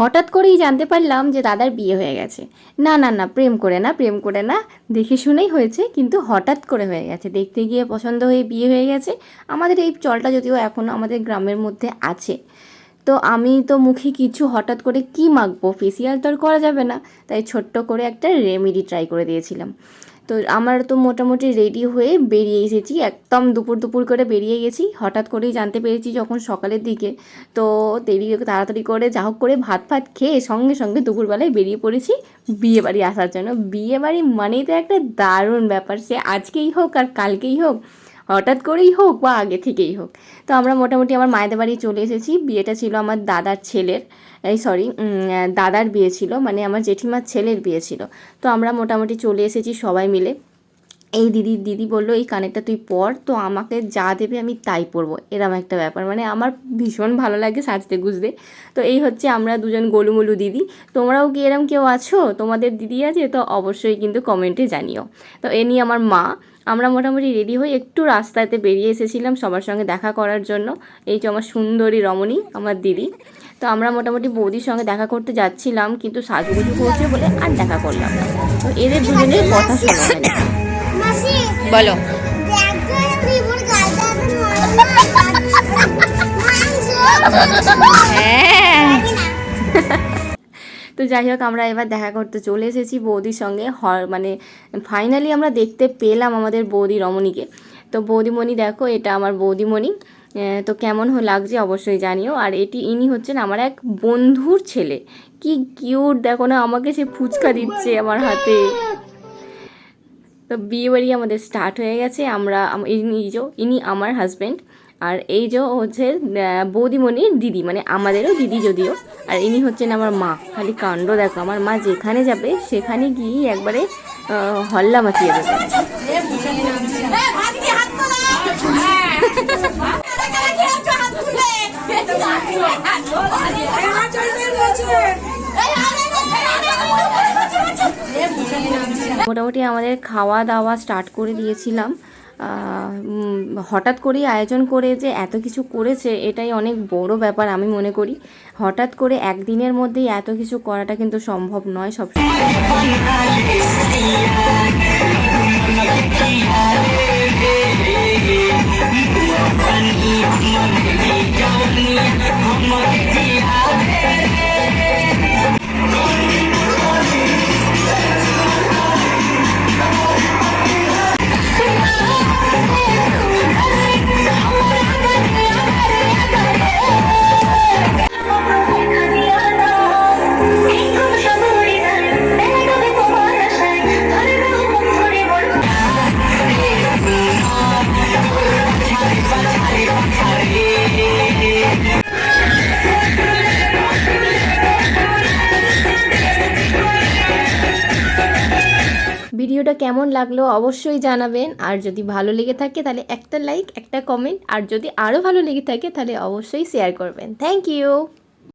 হঠাৎ করেই জানতে পারলাম যে দাদার বিয়ে হয়ে গেছে। না না না, প্রেম করে না, প্রেম করে না। দেখে শুনেই হয়েছে, কিন্তু হঠাৎ করে হয়ে গেছে। দেখতে গিয়ে পছন্দ হয়ে বিয়ে হয়ে গেছে। আমাদের এই চলটা যদিও এখনও আমাদের গ্রামের মধ্যে আছে। তো আমি তো মুখে কিছু হঠাৎ করে কি মাখবো? ফেসিয়াল তো আর করা যাবে না। তাই ছোট্ট করে একটা রেমেডি ট্রাই করে দিয়েছিলাম। তো আমার তো মোটামুটি রেডি হয়ে বেরিয়ে এসেছি। একদম দুপুর দুপুর করে বেরিয়ে গেছি। হঠাৎ করেই জানতে পেরেছি যখন সকালের দিকে, তো দেরি তাড়াতাড়ি করে যা হোক করে ভাত ফাত খেয়ে সঙ্গে সঙ্গে দুপুরবেলায় বেরিয়ে পড়েছি বিয়ে বাড়ি আসার জন্য। বিয়ে বাড়ি মানেই তো একটা দারুণ ব্যাপার। সে আজকেই হোক আর কালকেই হোক। হঠাৎ করেই হোক বা আগে থেকেই হোক। তো আমরা মোটামুটি আমার মায়েদের বাড়ি চলে এসেছি। বিয়েটা ছিল আমার দাদার ছেলের। এই সরি দাদার বিয়ে ছিল। মানে আমার জেঠিমার ছেলের বিয়ে ছিল। তো আমরা মোটামুটি চলে এসেছি সবাই মিলে। এই দিদি দিদি বলল, এই কানেরটা তুই পর, তো আমাকে যা দেবে আমি তাই পরবো। এরম একটা ব্যাপার। মানে আমার ভীষণ ভালো লাগে সাজতে গুজতে। তো এই হচ্ছে আমরা দুজন গোলুমলু দিদি। তোমরাও কি এরম কেউ আছো? তোমাদের দিদি আছে? তো অবশ্যই কিন্তু কমেন্টে জানিও। তো এ নিয়ে আমার মা। আমরা মোটামুটি রেডি হয়ে একটু রাস্তাতে বেরিয়ে এসেছিলাম সবার সঙ্গে দেখা করার জন্য। এই যে আমার সুন্দরী রমণী, আমার দিদি। তো আমরা মোটামুটি বৌদির সঙ্গে দেখা করতে যাচ্ছিলাম, কিন্তু সাজুগুজু করছে বলে আর দেখা করলাম তো এদের দুজনের কথা শোনা হয় না বলো। হ্যাঁ। তো যাই হোক আমরা এবার দেখা করতে চলে এসেছি বৌদির সঙ্গে। হর মানে ফাইনালি আমরা দেখতে পেলাম আমাদের বৌদি রমণীকে। তো বৌদিমণি দেখো এটা আমার বৌদিমণি। তো কেমন হো- লাগছে অবশ্যই জানিও। আর এটি ইনি হচ্ছেন আমার এক বন্ধুর ছেলে। কি কিউট দেখো না আমাকে সে ফুচকা দিচ্ছে আমার হাতে। তো বিয়ে বাড়ি আমাদের স্টার্ট হয়ে গেছে। আমরা আম- ইনি যে, ইনি আমার হাজব্যান্ড আর এই যে হচ্ছে বৌদিমণির দিদি মানে আমাদেরও দিদি যদিও। আর ইনি হচ্ছেন আমার মা। খালি কাণ্ড দেখো, আমার মা যেখানে যাবে, সেখানে গিয়েই একবারে হল্লা মাচিয়ে দেবে। মোটামুটি আমাদের খাওয়া দাওয়া স্টার্ট করে দিয়েছিলাম। হঠাৎ করেই আয়োজন করে যে এত কিছু করেছে, এটাই অনেক বড় ব্যাপার আমি মনে করি। হঠাৎ করে একদিনের মধ্যেই এত কিছু করাটা কিন্তু সম্ভব নয় সব ভিডিওটা কেমন লাগল অবশ্যই জানাবেন। আর যদি ভালো লেগে থাকে তাহলে একটা লাইক একটা কমেন্ট আর যদি আরও ভালো লেগে থাকে তাহলে অবশ্যই শেয়ার করবেন। Thank you